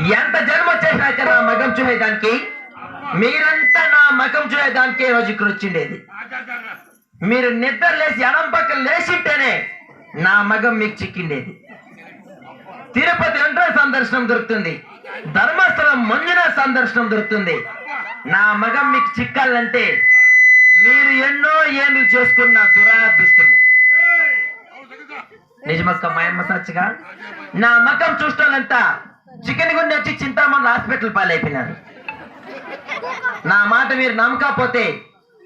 ఎంత జన్మ వచ్చేసినాక నా మగం చూసేదానికి? మీరంతా నా మగం చూసేదానికి రోజు ఇక్కడ వచ్చిండేది. మీరు నిద్ర లేచి అనం పక్కన లేచింటేనే నా మగం మీకు చిక్కిండేది. తిరుపతి వెంటనే సందర్శనం దొరుకుతుంది. ధర్మస్థలం మంజున సందర్శనం దొరుకుతుంది. నా మగం మీకు చిక్కాలంటే మీరు ఎన్నో ఏళ్ళు చేసుకున్న దురాదృష్టము. నిజమక్క మాయమ్మ సచ్చగా నా మకం చూస్తానంతా చికెన్ గుండె వచ్చి చింతామణి హాస్పిటల్ పాలైపోయినారు. నా మాట మీరు నమ్మకపోతే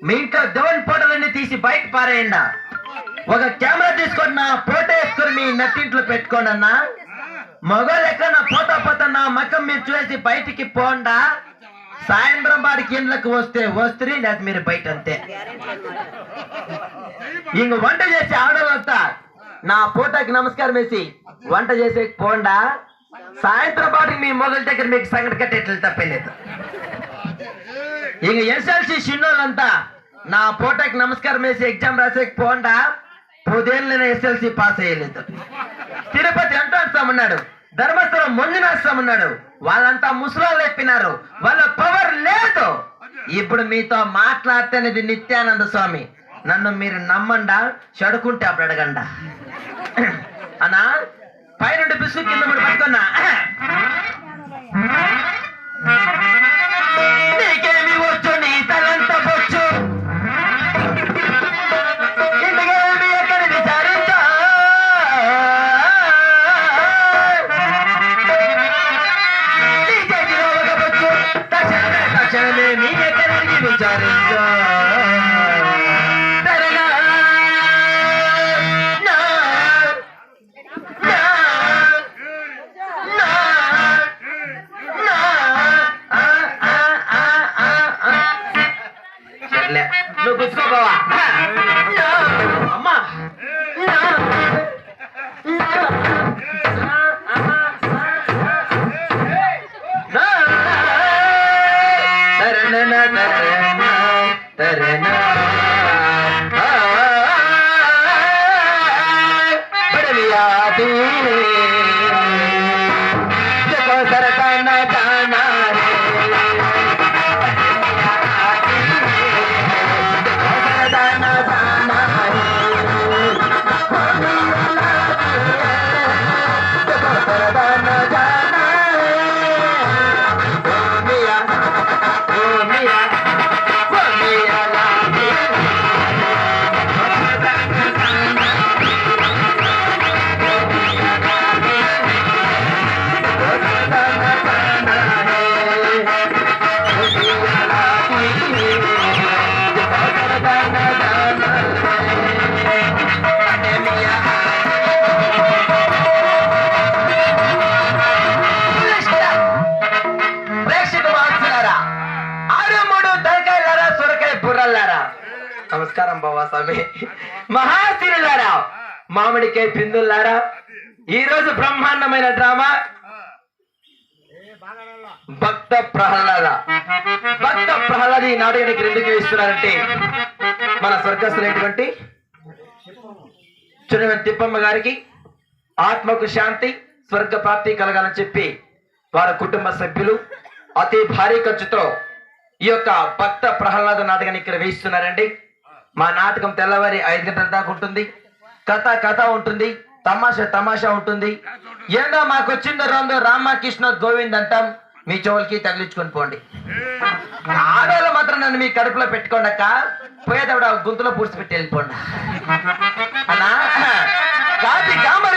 మీ ఇంట్లో దేవుని ఫోటోలన్నీ తీసి బయట పారేయండి. ఒక కెమెరా తీసుకొని నా ఫోటో వేసుకొని మీ నట్టింట్లో పెట్టుకోండి అన్నా. మగోళ్ళు ఎక్కడ నా ఫోటో పోతా నా మకం మీరు చూసి బయటికి పోండా. సాయంత్రం వాడికి ఇండ్లకు వస్తే వస్తుంది లేదా మీరు బయట అంతే. ఇంక వంట చేసి ఆడవాళ్ళంతా నా ఫోటోకి నమస్కారం వేసి వంట చేసే పోండా. సాయంత్రం పాటికి మీ మొగల దగ్గర మీకు సంగతి కట్టేట్లు తప్పలేదు ఇంక ఎస్ఎల్సి చిన్నోళ్ళంతా నా ఫోటోకి నమస్కారం వేసి ఎగ్జామ్ రాసే పోండా. పదేళ్ళు ఎస్ఎల్సి పాస్ అయ్యలేదు. తిరుపతి అంటాడు ధర్మస్థలం మొంజునాస్తామన్నాడు వాళ్ళంతా ముసలాలు ఎప్పినారు వాళ్ళ పవర్ లేదు. ఇప్పుడు మీతో మాట్లాడితేనేది నిత్యానంద స్వామి. నన్ను మీరు నమ్మండా చెడుకుంటే అప్పుడు అడగండా. అన్నా పైన బిస్సు కింద పట్టుకున్నా तरना బాబా స్వామి. మహాశిరులారా మామిడికాయ పిందులారా ఈ రోజు బ్రహ్మాండమైన డ్రామా? భక్త ప్రహ్లాద. భక్త ప్రహ్లాద ఈ నాటకానికి ఎందుకు ఇస్తున్నారంటే మన స్వర్గస్థులైనటువంటి చునవెన్ తిప్పమ్మ గారికి ఆత్మకు శాంతి స్వర్గ ప్రాప్తి కలగాలని చెప్పి వారి కుటుంబ సభ్యులు అతి భారీ ఖర్చుతో ఈ యొక్క భక్త ప్రహ్లాద నాటకాన్ని ఇక్కడ వేయిస్తున్నారండి మా నాటకం తెల్లవారి ఐదు గంటల దాకా ఉంటుంది. కథ కథ ఉంటుంది. తమాషా తమాషా ఉంటుంది. ఏందో మాకు వచ్చింది రాందో రామకృష్ణ గోవింద్ అంటాం. మీ చెవులకి తగిలించుకొని పోండి. ఆడవాళ్ళు మాత్రం నన్ను మీ కడుపులో పెట్టుకోండక్క పోయేదవిడ గుంతులో పూడ్చిపెట్టి వెళ్ళిపోండి. అన్నా? Copy comer